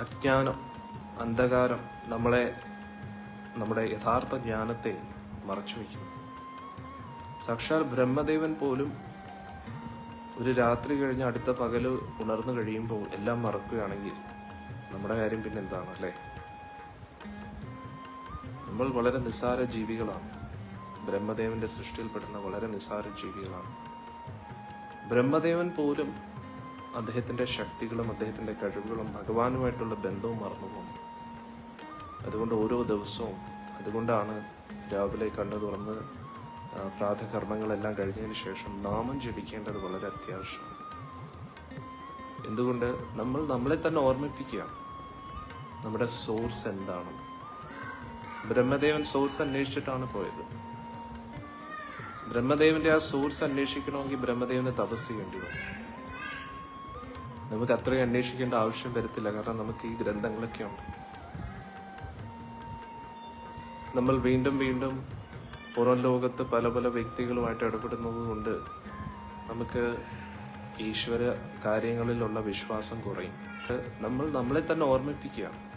അജ്ഞാനം അന്ധകാരം നമ്മളെ നമ്മുടെ യഥാർത്ഥ ജ്ഞാനത്തെ മറച്ചു വയ്ക്കുന്നു. സാക്ഷാൽ ബ്രഹ്മദേവൻ പോലും ഒരു രാത്രി കഴിഞ്ഞ് അടുത്ത പകൽ ഉണർന്നു കഴിയുമ്പോൾ എല്ലാം മറക്കുകയാണെങ്കിൽ നമ്മുടെ കാര്യം പിന്നെ എന്താണ് അല്ലേ? നമ്മൾ വളരെ നിസ്സാര ജീവികളാണ്. ബ്രഹ്മദേവന്റെ സൃഷ്ടിയിൽപ്പെടുന്ന വളരെ നിസ്സാര ജീവികളാണ്. ബ്രഹ്മദേവൻ പോലും അദ്ദേഹത്തിന്റെ ശക്തികളും അദ്ദേഹത്തിന്റെ കഴിവുകളും ഭഗവാനുമായിട്ടുള്ള ബന്ധവും മറന്നു പോകുന്നു അതുകൊണ്ട് ഓരോ ദിവസവും അതുകൊണ്ടാണ് രാവിലെ കണ്ണു തുറന്ന് പ്രാതകർമ്മങ്ങളെല്ലാം കഴിഞ്ഞതിന് ശേഷം നാമം ജപിക്കേണ്ടത് വളരെ അത്യാവശ്യമാണ്. എന്തുകൊണ്ട് നമ്മൾ നമ്മളെ തന്നെ ഓർമ്മിപ്പിക്കുക. നമ്മുടെ സോഴ്സ് എന്താണ്? ബ്രഹ്മദേവൻ സോഴ്സ് അന്വേഷിച്ചിട്ടാണ് പോയത്. ബ്രഹ്മദേവന്റെ ആ സോഴ്സ് അന്വേഷിക്കണമെങ്കിൽ ബ്രഹ്മദേവന് തപസ് ചെയ്യേണ്ടി വന്നു. നമുക്ക് അത്രയും അന്വേഷിക്കേണ്ട ആവശ്യം വരത്തില്ല. കാരണം നമുക്ക് ഈ ഗ്രന്ഥങ്ങളൊക്കെ ഉണ്ട്. നമ്മൾ വീണ്ടും വീണ്ടും പുറം ലോകത്ത് പല പല വ്യക്തികളുമായിട്ട് ഇടപെടുന്നത് കൊണ്ട് നമുക്ക് ഈശ്വര കാര്യങ്ങളിലുള്ള വിശ്വാസം കുറയും. നമ്മൾ നമ്മളെ തന്നെ ഓർമ്മിപ്പിക്കുക.